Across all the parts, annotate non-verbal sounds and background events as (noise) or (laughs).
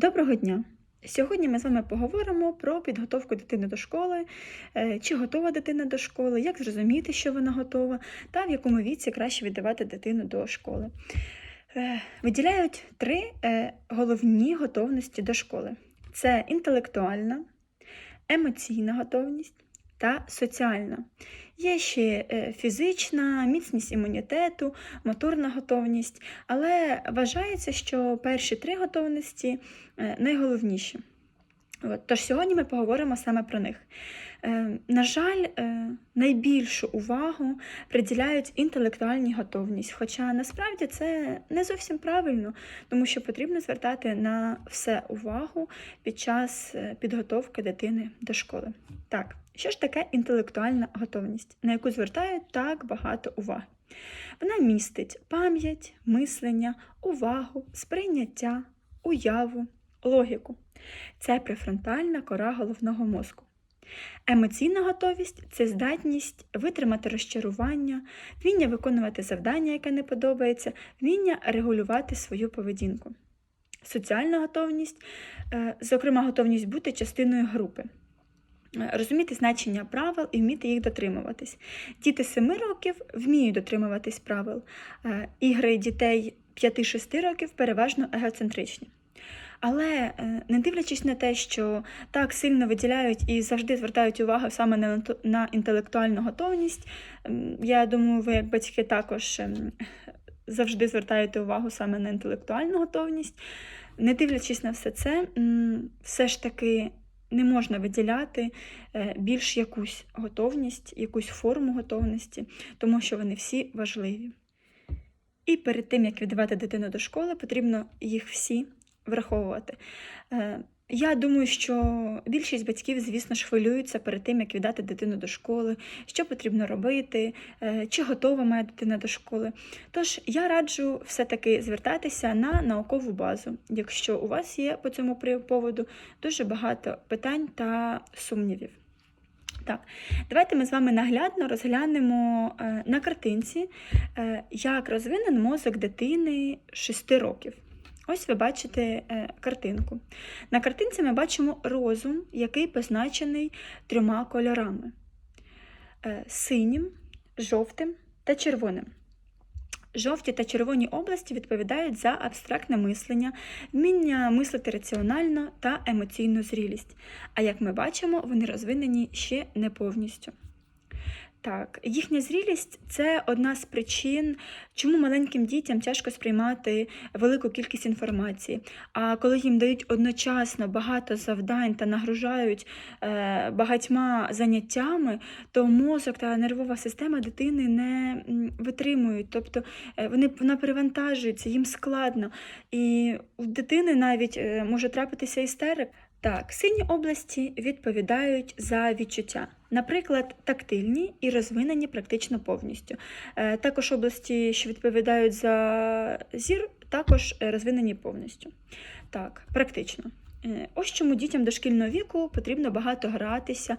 Доброго дня! Сьогодні ми з вами поговоримо про підготовку дитини до школи, е, чи готова дитина до школи, як зрозуміти, що вона готова, та в якому віці краще віддавати дитину до школи. Е, Виділяють три е, головні готовності до школи: це інтелектуальна, емоційна готовність та соціальна. Є ще е, фізична, міцність імунітету, моторна готовність, але вважається, що перші три готовності е, найголовніші. Тож сьогодні ми поговоримо саме про них. Е, на жаль, найбільшу увагу приділяють інтелектуальній готовність, хоча насправді це не зовсім правильно, тому що потрібно звертати на все увагу під час підготовки дитини до школи. Так, що ж таке інтелектуальна готовність, на яку звертають так багато уваги? Вона містить пам'ять, мислення, увагу, сприйняття, уяву, логіку. Це префронтальна кора головного мозку. Емоційна готовість це здатність витримати розчарування, вміння виконувати завдання, яке не подобається, вміння регулювати свою поведінку. Соціальна готовність, е, зокрема, готовність бути частиною групи. Розуміти значення правил і вміти їх дотримуватись. Діти 7 років вміють дотримуватись правил. Е, Ігри дітей 5-6 років переважно егоцентричні. Але е, не дивлячись на те, що так сильно виділяють і завжди звертають увагу саме на, інтелектуальну готовність, я думаю, ви як батьки також ем, завжди звертаєте увагу саме на інтелектуальну готовність. Не дивлячись на все це, все ж таки не можна виділяти е, більш якусь готовність, якусь форму готовності, тому що вони всі важливі. І перед тим, як віддавати дитину до школи, потрібно їх всі враховувати. Я думаю, що більшість батьків, звісно хвилюються перед тим, як віддати дитину до школи, що потрібно робити, е, чи готова моя дитина до школи. Тож я раджу все-таки звертатися на наукову базу, якщо у вас є по цьому поводу дуже багато питань та сумнівів. Так, давайте ми з вами наглядно розглянемо е, на картинці, е, як розвинен мозок дитини 6 років. Ось ви бачите е, картинку. На картинці ми бачимо розум, який позначений трьома кольорами: е, синім, жовтим та червоним. Жовті та червоні області відповідають за абстрактне мислення, вміння мислити раціонально та емоційну зрілість. А як ми бачимо, вони розвинені ще не повністю. Так, їхня зрілість це одна з причин, чому маленьким дітям тяжко сприймати велику кількість інформації. А коли їм дають одночасно багато завдань та нагружають е, багатьма заняттями, то мозок та нервова система дитини не витримують. Тобто е, вони вона перевантажується, їм складно. І у дитини навіть е, може трапитися істерик. Так, сині області відповідають за відчуття, наприклад, тактильні і розвинені практично повністю. Е, Також області, що відповідають за зір, також е, розвинені повністю. Так, практично. Е, Ось чому дітям дошкільного віку потрібно багато гратися,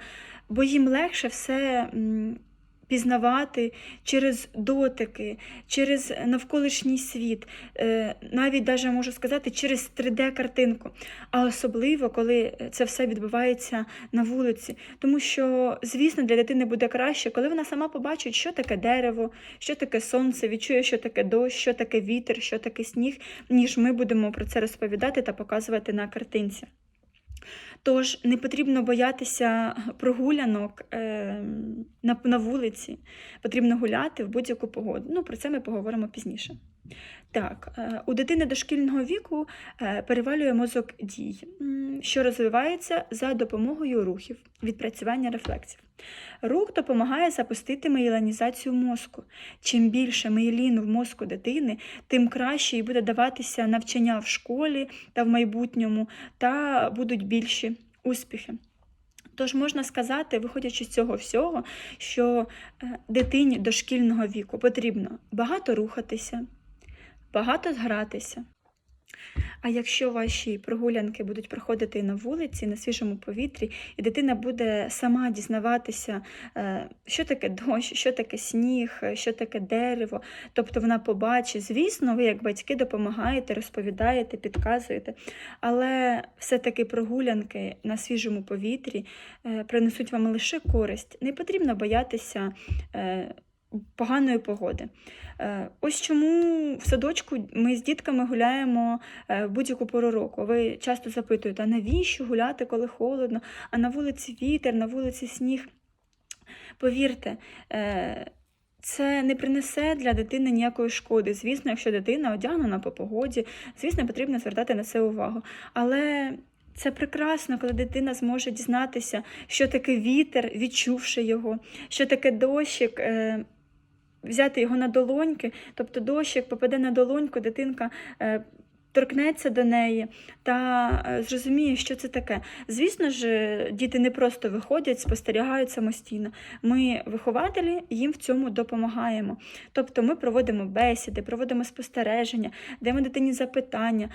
бо їм легше все пізнавати через дотики, через навколишній світ, е, навіть даже можу сказати, через 3D-картинку. А особливо, коли це все відбувається на вулиці. Тому що, звісно, для дитини буде краще, коли вона сама побачить, що таке дерево, що таке сонце, відчує, що таке дощ, що таке вітер, що таке сніг, ніж ми будемо про це розповідати та показувати на картинці. Тож не потрібно боятися прогулянок е, на, на вулиці, потрібно гуляти в будь-яку погоду. Ну, про це ми поговоримо пізніше. Так, е, у дитини дошкільного віку е, перевалює мозок дій, що розвивається за допомогою рухів, відпрацювання рефлексів. Рух допомагає запустити мейланізацію мозку. Чим більше мейліну в мозку дитини, тим краще їй буде даватися навчання в школі та в майбутньому, та будуть більші успіхи. Тож можна сказати, виходячи з цього всього, що е, дитині дошкільного віку потрібно багато рухатися, багато згратися, А якщо ваші прогулянки будуть проходити на вулиці, на свіжому повітрі, і дитина буде сама дізнаватися, е, що таке дощ, що таке сніг, що таке дерево, тобто вона побачить, звісно, ви як батьки допомагаєте, розповідаєте, підказуєте, але все-таки прогулянки на свіжому повітрі е, принесуть вам лише користь. Не потрібно боятися е, поганої погоди. Е, Ось чому в садочку ми з дітками гуляємо е, в будь-яку пору року. Ви часто запитуєте, а навіщо гуляти, коли холодно, а на вулиці вітер, на вулиці сніг. Повірте, е, це не принесе для дитини ніякої шкоди. Звісно, якщо дитина одягнена по погоді, звісно, потрібно звертати на це увагу. Але це прекрасно, коли дитина зможе дізнатися, що таке вітер, відчувши його, що таке дощик. Взяти його на долоньки, тобто дощик попаде на долоньку, дитинка е, торкнеться до неї та е, зрозуміє, що це таке. Звісно ж, е, діти не просто виходять, спостерігають самостійно. Ми, вихователі, їм в цьому допомагаємо. Тобто ми проводимо бесіди, проводимо спостереження, даємо дитині запитання.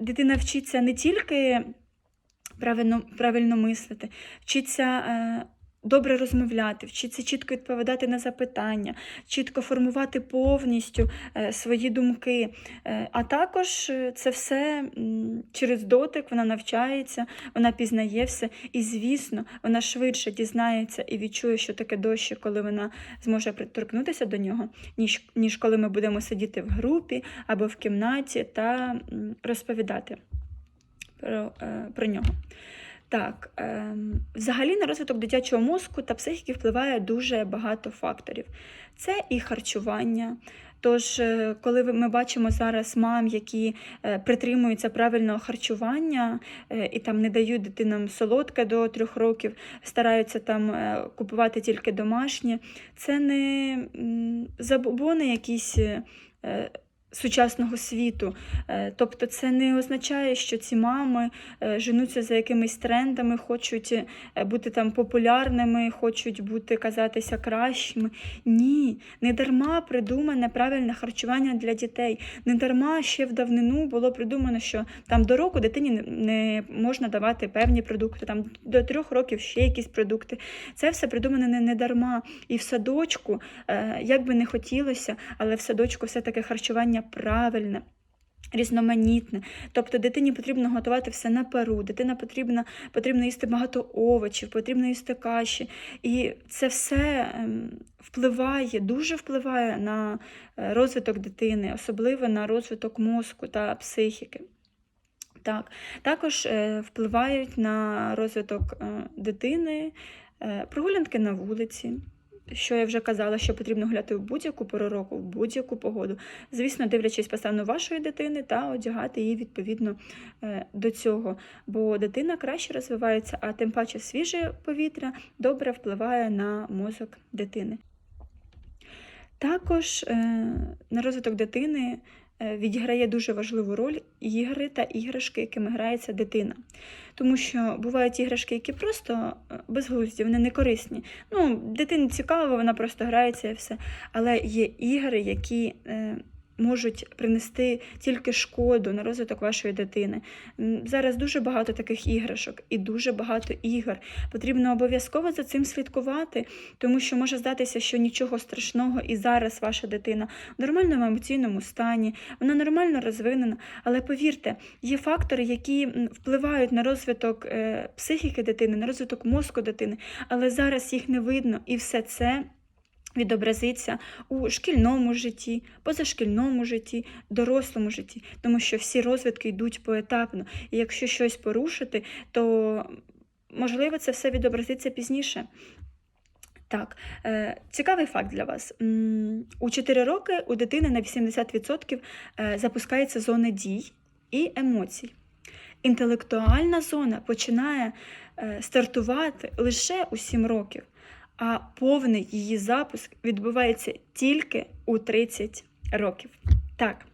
Дитина вчиться не тільки правильно, правильно мислити, вчиться. Добре розмовляти, вчиться чітко відповідати на запитання, чітко формувати повністю е, свої думки. Е, А також е, це все через дотик вона навчається, вона пізнає все. І, звісно, вона швидше дізнається і відчує, що таке дощик, коли вона зможе приторкнутися до нього, ніж, ніж коли ми будемо сидіти в групі або в кімнаті та розповідати про, про нього. Так, ем, взагалі на розвиток дитячого мозку та психіки впливає дуже багато факторів. Це і харчування. Тож, е, коли ми бачимо зараз мам, які е, притримуються правильного харчування е, і там не дають дитинам солодке до трьох років, стараються там купувати тільки домашнє, це не забобони якісь. Сучасного світу, Е, тобто це не означає, що ці мами е, женуться за якимись трендами, хочуть е, бути там популярними, хочуть бути казатися кращими. Ні, не дарма придумане правильне харчування для дітей. Не дарма ще в давнину було придумано, що там до року дитині не- можна давати певні продукти, там до трьох років ще якісь продукти. Це все придумане не, дарма. І в садочку, як би не хотілося, але в садочку все-таки харчування правильне. Різноманітне, тобто дитині потрібно готувати все на пару, дитина потрібна, потрібно їсти багато овочів, потрібно їсти каші. І це все ем, впливає, дуже впливає на е, розвиток дитини, особливо на розвиток мозку та психіки. Так, також е, впливають на розвиток е, дитини, прогулянки на вулиці. Що я вже казала, що потрібно гуляти в будь-яку пору року, в будь-яку погоду. Звісно, дивлячись по стану вашої дитини та одягати її відповідно е, до цього. Бо дитина краще розвивається, а тим паче свіже повітря добре впливає на мозок дитини. Також е, на розвиток дитини відіграє дуже важливу роль ігри та іграшки, якими грається дитина. Тому що бувають іграшки, які просто е, безглузді, вони не корисні. Ну, дитині цікаво, вона просто грається і все. Але є ігри, які е, можуть принести тільки шкоду на розвиток вашої дитини. Зараз дуже багато таких іграшок і дуже багато ігор. Потрібно обов'язково за цим слідкувати, тому що може здатися, що нічого страшного і зараз ваша дитина в нормальному емоційному стані, вона нормально розвинена. Але повірте, є фактори, які впливають на розвиток е, психіки дитини, на розвиток мозку дитини, але зараз їх не видно, і все це. Відобразиться у шкільному житті, позашкільному житті, дорослому житті, тому що всі розвитки йдуть поетапно. І якщо щось порушити, то можливо це все відобразиться пізніше. Так, е, цікавий факт для вас. У 4 роки у дитини на 80% е, запускається зона дій і емоцій. Інтелектуальна зона починає е, стартувати лише у 7 років, а повний її запуск відбувається тільки у 30 років. Так.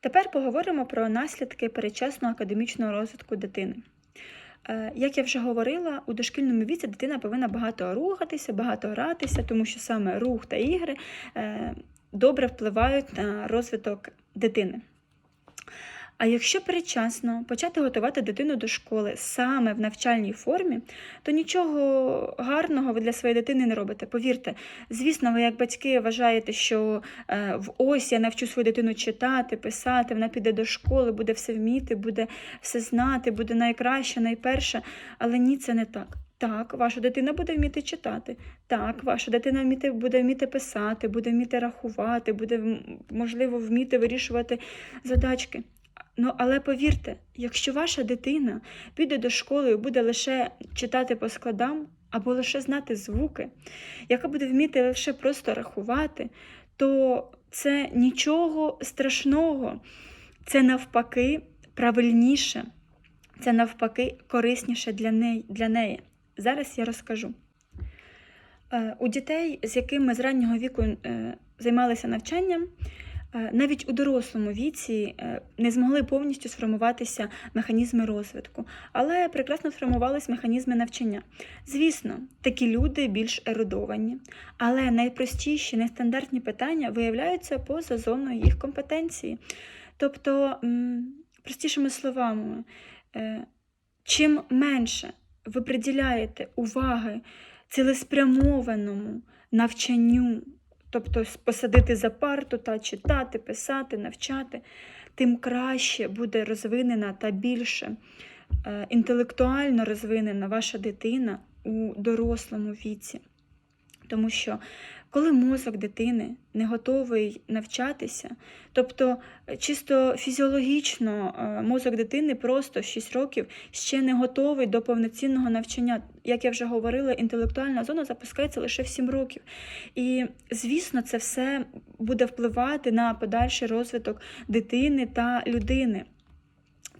Тепер поговоримо про наслідки передчасного академічного розвитку дитини. Е, Як я вже говорила, у дошкільному віці дитина повинна багато рухатися, багато гратися, тому що саме рух та ігри е, добре впливають на розвиток дитини. А якщо передчасно почати готувати дитину до школи саме в навчальній формі, то нічого гарного ви для своєї дитини не робите. Повірте, звісно, ви як батьки вважаєте, що е, в ось я навчу свою дитину читати, писати, вона піде до школи, буде все вміти, буде все знати, буде найкраща, найперша. Але ні, це не так. Так, ваша дитина буде вміти читати. Так, ваша дитина вміти, буде вміти писати, буде вміти рахувати, буде можливо вміти вирішувати задачки. Ну, але повірте, якщо ваша дитина піде до школи і буде лише читати по складам або лише знати звуки, яка буде вміти лише просто рахувати, то це нічого страшного, це навпаки правильніше, це навпаки корисніше для неї. Для неї. Зараз я розкажу. Е, У дітей, з якими з раннього віку е, займалися навчанням, навіть у дорослому віці е, не змогли повністю сформуватися механізми розвитку, але прекрасно сформувались механізми навчання. Звісно, такі люди більш ерудовані, але найпростіші, найстандартні питання виявляються поза зоною їх компетенції. Тобто, простішими словами, е, чим менше ви приділяєте уваги цілеспрямованому навчанню, тобто посадити за парту та читати, писати, навчати, тим краще буде розвинена та більше е, інтелектуально розвинена ваша дитина у дорослому віці. Тому що коли мозок дитини не готовий навчатися, тобто е, чисто фізіологічно е, мозок дитини просто в 6 років ще не готовий до повноцінного навчання. Як я вже говорила, інтелектуальна зона запускається лише в 7 років. І, звісно, це все буде впливати на подальший розвиток дитини та людини.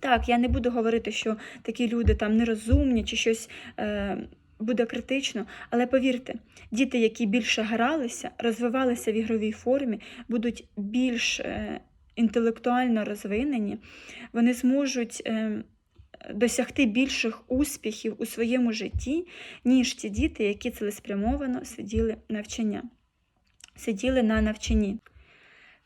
Так, я не буду говорити, що такі люди там нерозумні чи щось е, буде критично, але повірте, діти, які більше гралися, розвивалися в ігровій формі, будуть більш е, інтелектуально розвинені, вони зможуть е, досягти більших успіхів у своєму житті, ніж ті діти, які цілеспрямовано сиділи навчання, сиділи на навчанні.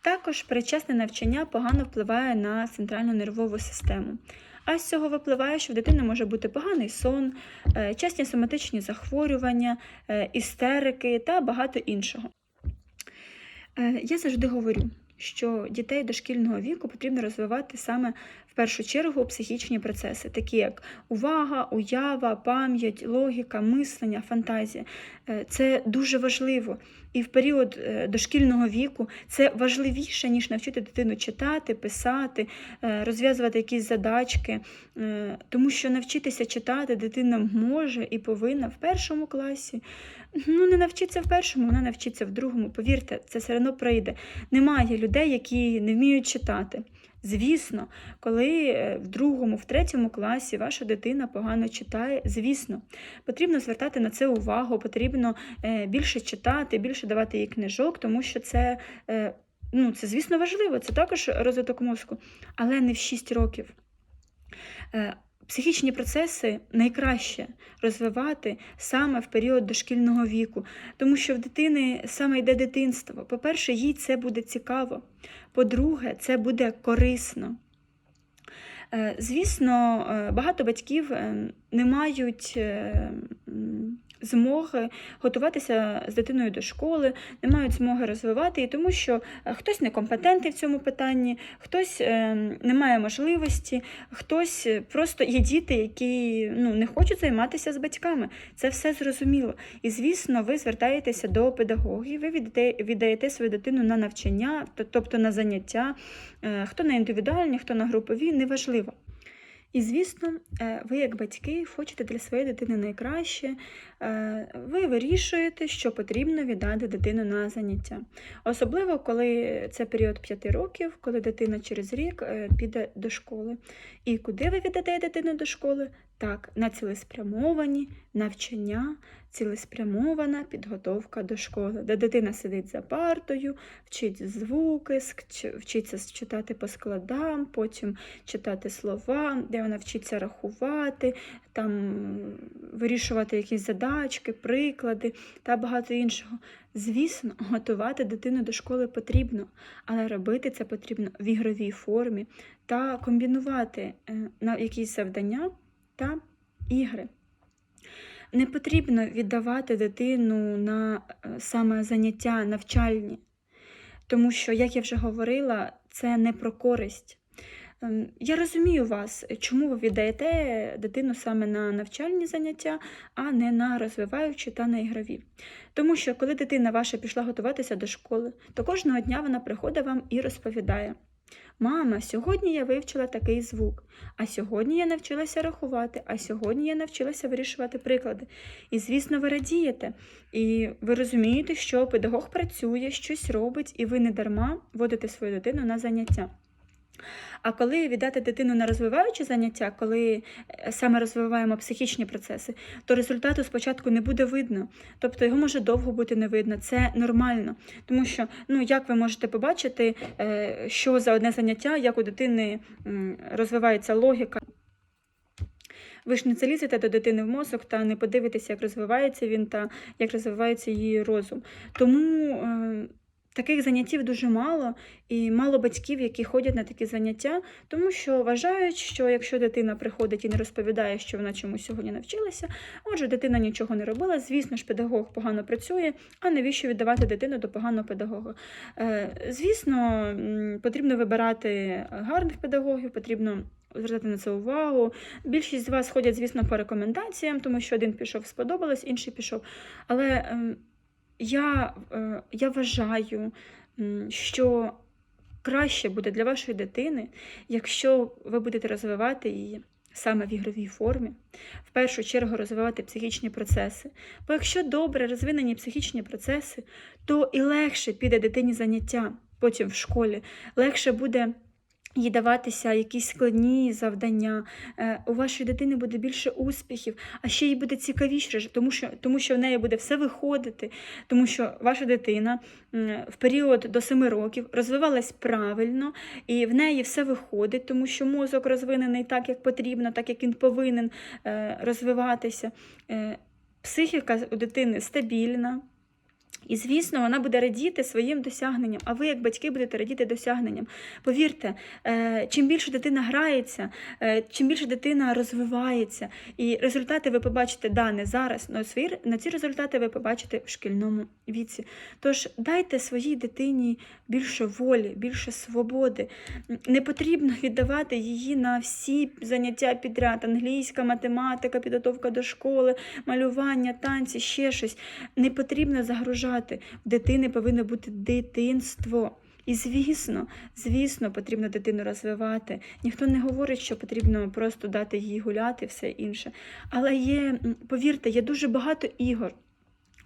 Також передчасне навчання погано впливає на центральну нервову систему. А з цього випливає, що в дитини може бути поганий сон, е, часті соматичні захворювання, е, істерики та багато іншого. Е, Я завжди говорю, що дітей дошкільного віку потрібно розвивати саме першу чергу психічні процеси, такі як увага, уява, пам'ять, логіка, мислення, фантазія. Е, Це дуже важливо. І в період е, дошкільного віку це важливіше, ніж навчити дитину читати, писати, е, розв'язувати якісь задачки. Тому що навчитися читати дитина може і повинна в першому класі. Ну, не навчиться в першому, вона навчиться в другому. Повірте, це все одно прийде. Немає людей, які не вміють читати. Звісно, коли е, в другому, в третьому класі ваша дитина погано читає, звісно, потрібно звертати на це увагу, потрібно е, більше читати, більше давати їй книжок, тому що це, е, ну, це, звісно, важливо, це також розвиток мозку, але не в 6 років. Психічні процеси найкраще розвивати саме в період дошкільного віку, тому що в дитини саме йде дитинство. По-перше, їй це буде цікаво. По-друге, це буде корисно. Е, Звісно, е, багато батьків е, не мають змоги готуватися з дитиною до школи, не мають змоги розвивати її, тому що е, хтось некомпетентний в цьому питанні, хтось е, не має можливості, хтось е, просто є діти, які ну, не хочуть займатися з батьками. Це все зрозуміло. І, звісно, ви звертаєтеся до педагогів, ви віддаєте, свою дитину на навчання, тобто на заняття, хто на індивідуальні, хто на групові, неважливо. І, звісно, е, ви, як батьки, хочете для своєї дитини найкраще, е, ви вирішуєте, що потрібно віддати дитину на заняття. Особливо, коли це період 5 років, коли дитина через рік е, піде до школи. І куди ви віддаєте дитину до школи? Так, на цілеспрямовані навчання, цілеспрямована підготовка до школи, де дитина сидить за партою, вчить звуки, вчиться читати по складам, потім читати слова, де вона вчиться рахувати, там вирішувати якісь задачки, приклади та багато іншого. Звісно, готувати дитину до школи потрібно, але робити це потрібно в ігровій формі та комбінувати е, на якісь завдання та ігри. Не потрібно віддавати дитину на е, саме заняття навчальні, тому що, як я вже говорила, це не про користь. Ем, Я розумію вас, чому ви віддаєте дитину саме на навчальні заняття, а не на розвиваючі та на ігрові. Тому що, коли дитина ваша пішла готуватися до школи, то кожного дня вона приходить вам і розповідає: Мама, сьогодні я вивчила такий звук, а сьогодні я навчилася рахувати, а сьогодні я навчилася вирішувати приклади. І, звісно, ви радієте, і ви розумієте, що педагог працює, щось робить, і ви не дарма водите свою дитину на заняття. А коли віддати дитину на розвиваючі заняття, коли е, саме розвиваємо психічні процеси, то результату спочатку не буде видно. Тобто його може довго бути не видно. Це нормально. Тому що, ну як ви можете побачити, е, що за одне заняття, як у дитини розвивається логіка. Ви ж не залізете до дитини в мозок та не подивитеся, як розвивається він та як розвивається її розум. Тому е, таких заняттів дуже мало, і мало батьків, які ходять на такі заняття, тому що вважають, що якщо дитина приходить і не розповідає, що вона чомусь сьогодні навчилася, отже, дитина нічого не робила. Звісно ж, педагог погано працює, а навіщо віддавати дитину до поганого педагога? Е, Звісно, потрібно вибирати гарних педагогів, потрібно. Звертати на це увагу. Більшість з вас ходять, звісно, по рекомендаціям, тому що один пішов, сподобалось, інший пішов. Але ем, я, е, я вважаю, що краще буде для вашої дитини, якщо ви будете розвивати її саме в ігровій формі, в першу чергу розвивати психічні процеси. Бо якщо добре розвинені психічні процеси, то і легше піде дитині заняття потім в школі, легше буде. Їй даватися якісь складні завдання, Е, у вашої дитини буде більше успіхів, а ще їй буде цікавіше, тому що, тому що в неї буде все виходити, тому що ваша дитина в період до 7 років розвивалась правильно, і в неї все виходить, тому що мозок розвинений так, як потрібно, так як він повинен е, розвиватися. Е, Психіка у дитини стабільна. І, звісно, вона буде радіти своїм досягненням, а ви, як батьки, будете радіти досягненням. Повірте, е, чим більше дитина грається, е, чим більше дитина розвивається, і результати ви побачите да, не зараз, але на ці результати ви побачите в шкільному віці. Тож дайте своїй дитині більше волі, більше свободи. Не потрібно віддавати її на всі заняття підряд: англійська, математика, підготовка до школи, малювання, танці, ще щось. Не потрібно загружати. В дитини повинно бути дитинство. І звісно, звісно, потрібно дитину розвивати. Ніхто не говорить, що потрібно просто дати їй гуляти, все інше. Але є, повірте, є дуже багато ігор.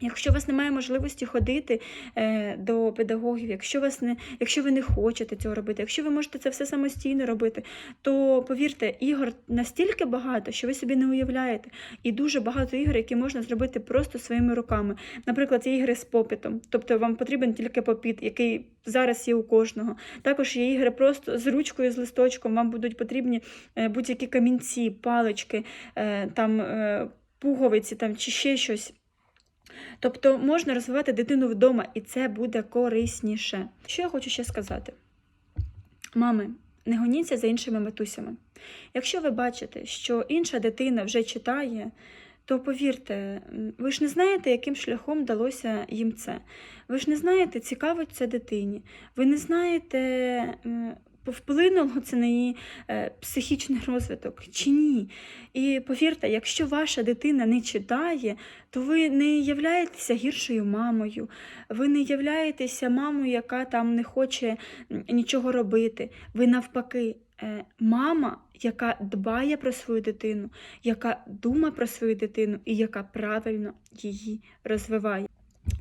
Якщо у вас немає можливості ходити е, до педагогів, якщо, вас не, якщо ви не хочете цього робити, якщо ви можете це все самостійно робити, то повірте, ігор настільки багато, що ви собі не уявляєте. І дуже багато ігор, які можна зробити просто своїми руками. Наприклад, є ігри з попитом, тобто вам потрібен тільки попіт, який зараз є у кожного. Також є ігри просто з ручкою, з листочком. Вам будуть потрібні е, будь-які камінці, палички, е, там е, пуговиці там, чи ще щось. Тобто можна розвивати дитину вдома, і це буде корисніше. Що я хочу ще сказати? Мами, не гоніться за іншими матусями. Якщо ви бачите, що інша дитина вже читає, то повірте, ви ж не знаєте, яким шляхом вдалося їм це. Ви ж не знаєте, цікаво це дитині. Ви не знаєте, м, вплинуло це на її е, психічний розвиток чи ні. І повірте, якщо ваша дитина не читає, то ви не являєтеся гіршою мамою, ви не являєтеся мамою, яка там не хоче нічого робити. Ви навпаки, е, мама, яка дбає про свою дитину, яка думає про свою дитину і яка правильно її розвиває.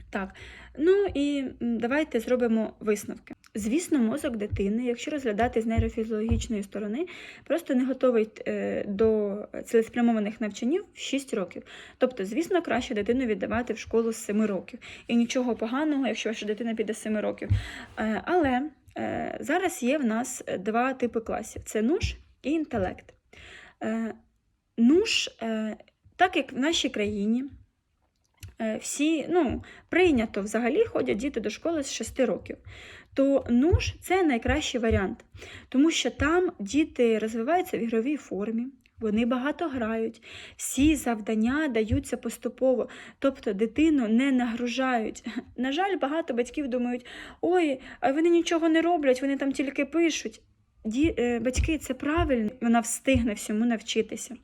Так, ну і давайте зробимо висновки. Звісно, мозок дитини, якщо розглядати з нейрофізіологічної сторони, просто не готовий е, до цілеспрямованих навчанів в 6 років. Тобто, звісно, краще дитину віддавати в школу з 7 років. І нічого поганого, якщо ваша дитина піде з 7 років. Е, Але е, зараз є в нас два типи класів: це НУШ і інтелект. Е, так як в нашій країні. Всі ну, прийнято взагалі ходять діти до школи з 6 років то НУШ це найкращий варіант, тому що там діти розвиваються в ігровій формі, вони багато грають, всі завдання даються поступово, тобто дитину не нагружають. (laughs) На жаль, багато батьків думають, ой, вони нічого не роблять, вони там тільки пишуть. Ді, е, Батьки, це правильно, вона встигне всьому навчитися.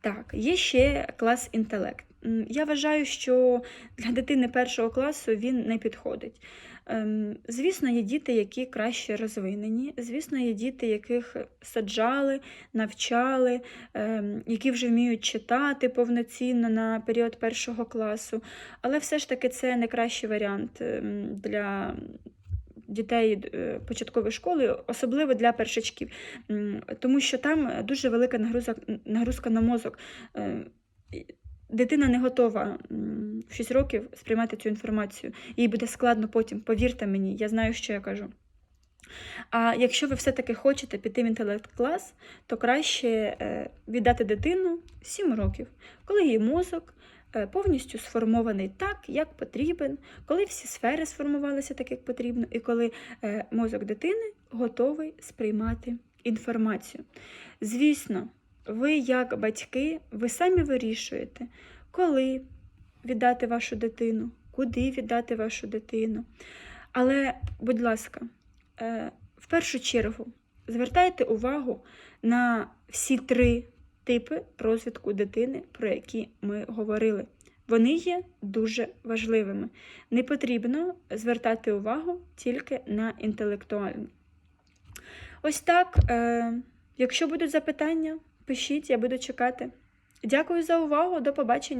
Так, є ще клас інтелект. Я вважаю, що для дитини першого класу він не підходить. Ем, Звісно, є діти, які краще розвинені. Звісно, є діти, яких саджали, навчали, ем, які вже вміють читати повноцінно на період першого класу. Але все ж таки це не кращий варіант ем, для дітей е, початкової школи, особливо для першачків, тому що там дуже велика нагрузка, нагрузка на мозок. Дитина не готова в 6 років сприймати цю інформацію. Їй буде складно потім, повірте мені, я знаю, що я кажу. А якщо ви все-таки хочете піти в інтелект-клас, то краще е, віддати дитину 7 років, коли її мозок е, повністю сформований так, як потрібен, коли всі сфери сформувалися так, як потрібно, і коли е, мозок дитини готовий сприймати інформацію. Звісно, ви, як батьки, ви самі вирішуєте, коли віддати вашу дитину, куди віддати вашу дитину. Але, будь ласка, е, в першу чергу звертайте увагу на всі три типи розвитку дитини, про які ми говорили. Вони є дуже важливими. Не потрібно звертати увагу тільки на інтелектуальну. Ось так. Е, якщо будуть запитання, пишіть, я буду чекати. Дякую за увагу, до побачення!